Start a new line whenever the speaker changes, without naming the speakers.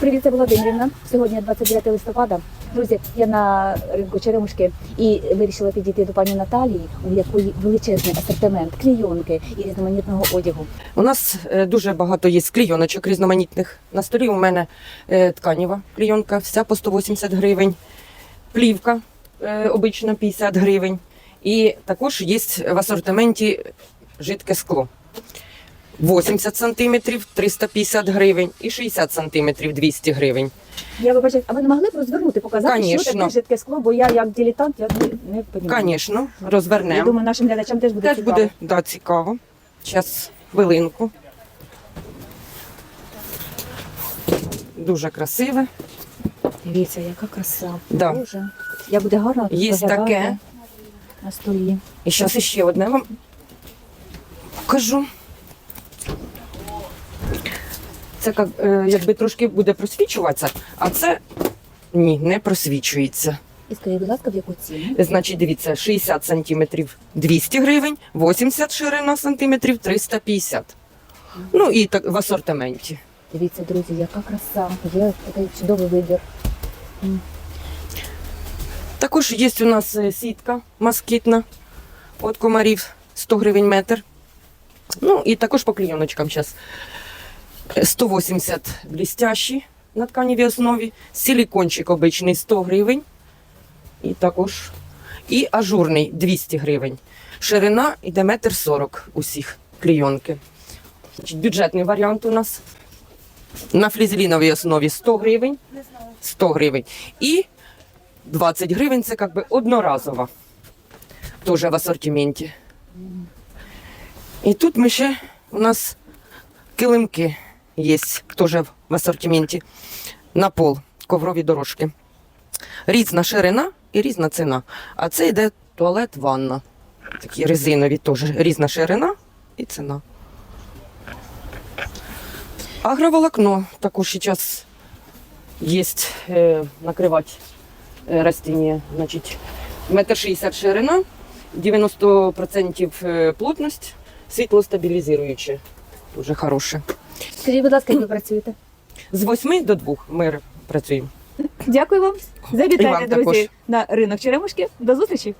Привіт, це Володимирівна. Сьогодні 29 листопада. Друзі, я на ринку Черемушки і вирішила підійти до пані Наталії, у якої величезний асортимент клійонки і різноманітного одягу.
У нас е, дуже багато є клійоночок різноманітних. На столі у мене е, тканіва клійонка, вся по 180 гривень, плівка е, обична 50 гривень. І також є в асортименті жидке скло. 80 сантиметрів 350 гривень і 60 сантиметрів 200 гривень.
Я вибачаю, а ви не могли б розвернути, показати, що таке жидке скло, бо я як дилетант, я не, не розумію.
Звісно,
Я
розвернемо.
думаю, нашим глядачам теж буде
Теж
цікаво.
буде да, цікаво. Зараз хвилинку. Дуже красиве.
Дивіться, яка краса.
Да.
Боже. Я буде гарно
Є
виглядати
таке.
на столі.
І зараз ще одне вам покажу. Це як, е, якби трошки буде просвічуватися, а це ні, не просвічується.
І скажіть, будь ласка, в яку ціну?
Значить, дивіться, 60 сантиметрів 200 гривень, 80 ширина сантиметрів 350. Ну і так в асортименті.
Дивіться, друзі, яка краса. Є такий чудовий вибір.
Також є у нас е, сітка москітна від комарів 100 гривень метр. Ну і також по клійоночкам зараз. 180 блістящі на тканевій основі, силікончик обичний 100 гривень. І також і ажурний 200 гривень. Ширина йде метр 40 усіх клійонки. Бюджетний варіант у нас на флізеліновій основі 100 гривень. 100 гривень. І 20 гривень це як би одноразова. Теж в асортименті. І тут ми ще у нас килимки є теж в асортименті. На пол коврові дорожки. Різна ширина і різна ціна. А це йде туалет, ванна. Такі резинові теж різна ширина і ціна. Агроволокно також зараз є е, накривати е, растіння. Значить, метр шістдесят ширина, 90% е, плотність, світлостабілізуюче. Дуже хороше.
Скажіть, будь ласка, як ви працюєте?
З 8 до 2 ми працюємо.
Дякую вам за
І
вітання,
вам
друзі,
також.
на ринок Черемушки. До зустрічі!